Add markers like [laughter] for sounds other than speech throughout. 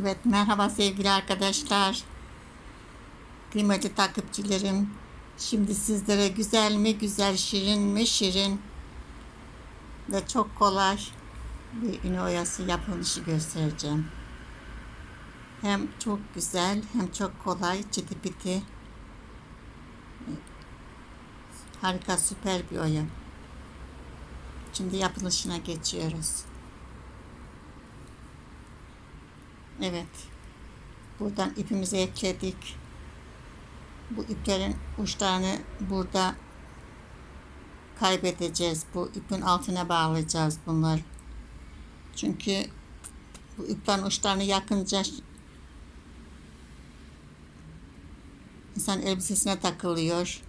Evet, merhaba sevgili arkadaşlar. Kıymetli takipçilerim. Şimdi sizlere güzel mi güzel, şirin mi şirin ve çok kolay bir iğne oyası yapılışı göstereceğim. Hem çok güzel hem çok kolay, çiti piti. Harika, süper bir oya. Şimdi yapılışına geçiyoruz. Evet. Buradan ipimizi ekledik. Bu iplerin uçlarını burada kaybedeceğiz. Bu ipin altına bağlayacağız bunlar. Çünkü bu iplerin uçlarını yakınca insan elbisesine takılıyor.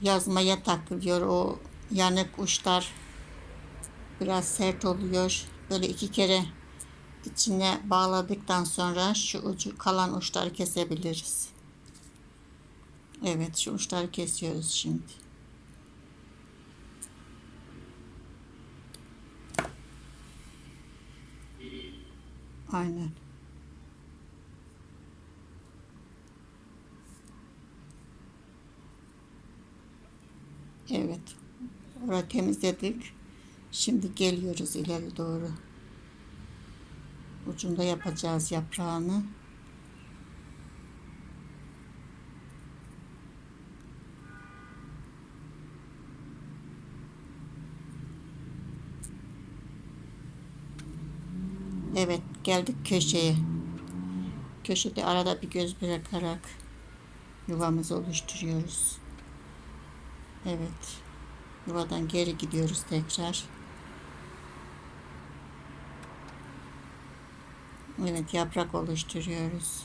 Yazmaya takılıyor. O yanık uçlar biraz sert oluyor. Böyle iki kere içine bağladıktan sonra şu ucu kalan uçları kesebiliriz. Evet şu uçları kesiyoruz şimdi. Aynen. Evet. Orayı temizledik. Şimdi geliyoruz ileri doğru. Ucunda yapacağız yaprağını. Evet geldik köşeye. Köşede arada bir göz bırakarak yuvamızı oluşturuyoruz. Evet. Yuvadan geri gidiyoruz tekrar. Evet yaprak oluşturuyoruz.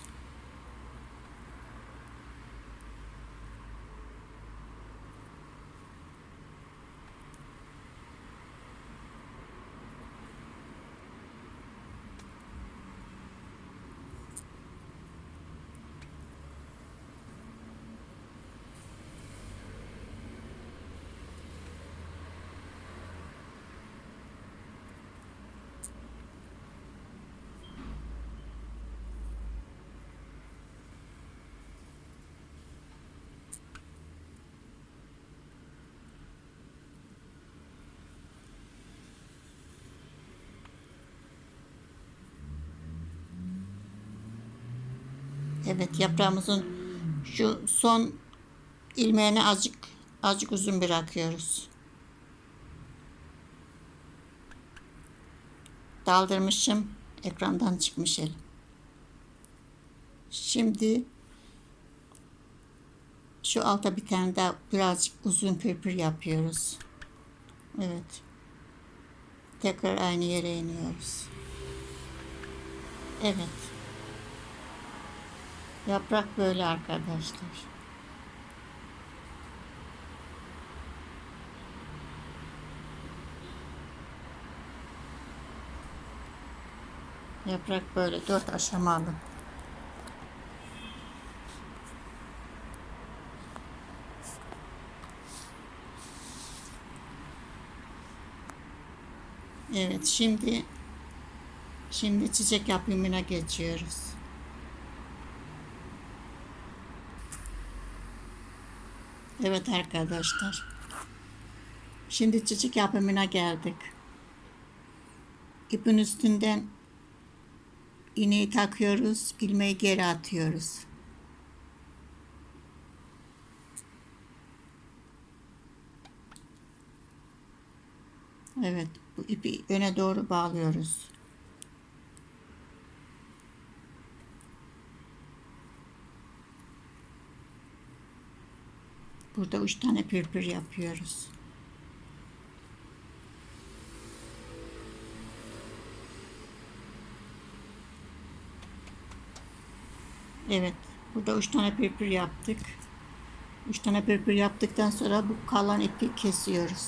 Evet yaprağımızın şu son ilmeğini azıcık azıcık uzun bırakıyoruz. Daldırmışım. Ekrandan çıkmış el. Şimdi şu alta bir tane daha birazcık uzun pırpır yapıyoruz. Evet. Tekrar aynı yere iniyoruz. Evet. Yaprak böyle arkadaşlar. Yaprak böyle dört aşamalı. Evet şimdi şimdi çiçek yapımına geçiyoruz. Evet arkadaşlar. Şimdi çiçek yapımına geldik. İpin üstünden iğneyi takıyoruz, ilmeği geri atıyoruz. Evet, bu ipi öne doğru bağlıyoruz. Burada üç tane pırpır yapıyoruz. Evet. Burada üç tane pırpır yaptık. Üç tane pırpır yaptıktan sonra bu kalan ipi kesiyoruz.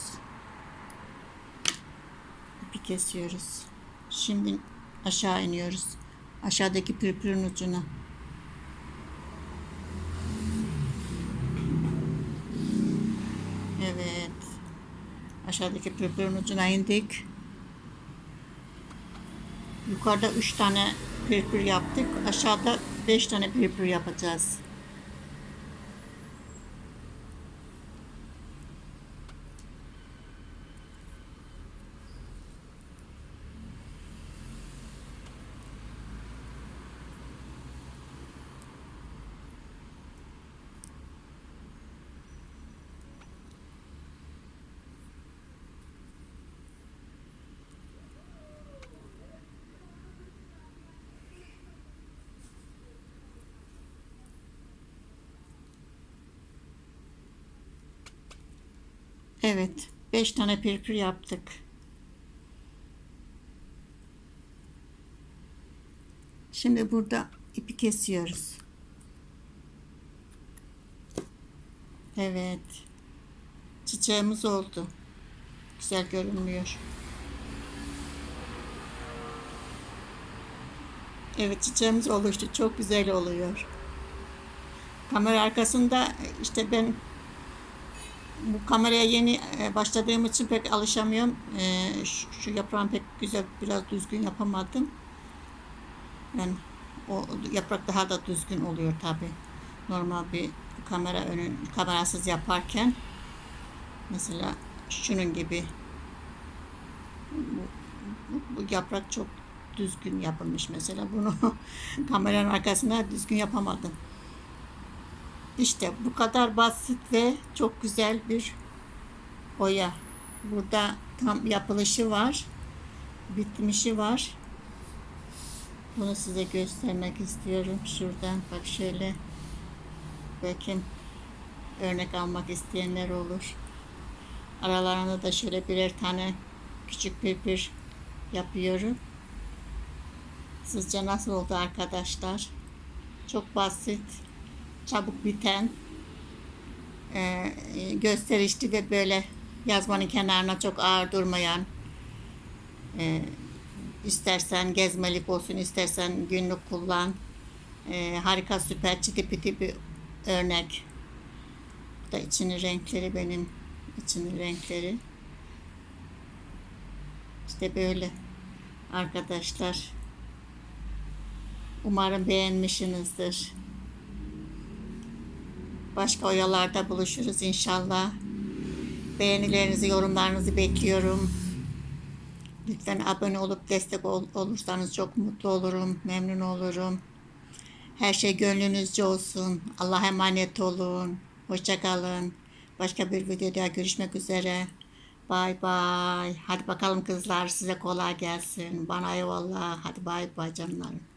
İpi kesiyoruz. Şimdi aşağı iniyoruz. Aşağıdaki pırpırın ucuna. Evet. Aşağıdaki pırpırın ucuna indik. Yukarıda üç tane pırpır yaptık. Aşağıda 5 tane pırpır yapacağız. Evet, 5 tane pırpır yaptık. Şimdi burada ipi kesiyoruz. Evet. Çiçeğimiz oldu. Güzel görünmüyor. Evet çiçeğimiz oluştu. Çok güzel oluyor. Kamera arkasında işte ben bu kameraya yeni e, başladığım için pek alışamıyorum. E, Şu, yaprağın pek güzel, biraz düzgün yapamadım. Ben o yaprak daha da düzgün oluyor tabi. Normal bir kamera önün kamerasız yaparken mesela şunun gibi bu, bu, bu yaprak çok düzgün yapılmış mesela. Bunu [laughs] kameranın arkasına düzgün yapamadım. İşte bu kadar basit ve çok güzel bir oya. Burada tam yapılışı var. Bitmişi var. Bunu size göstermek istiyorum. Şuradan bak şöyle. Bakın örnek almak isteyenler olur. Aralarına da şöyle birer tane küçük bir bir yapıyorum. Sizce nasıl oldu arkadaşlar? Çok basit çabuk biten e, gösterişli ve böyle yazmanın kenarına çok ağır durmayan e, istersen gezmelik olsun istersen günlük kullan e, harika süper çıtı piti bir örnek. Bu da içinin renkleri benim içinin renkleri. İşte böyle arkadaşlar. Umarım beğenmişsinizdir. Başka oyalarda buluşuruz inşallah. Beğenilerinizi, yorumlarınızı bekliyorum. Lütfen abone olup destek ol, olursanız çok mutlu olurum, memnun olurum. Her şey gönlünüzce olsun. Allah'a emanet olun. Hoşçakalın. Başka bir videoda görüşmek üzere. Bay bay. Hadi bakalım kızlar size kolay gelsin. Bana eyvallah. Hadi bay bay canlarım.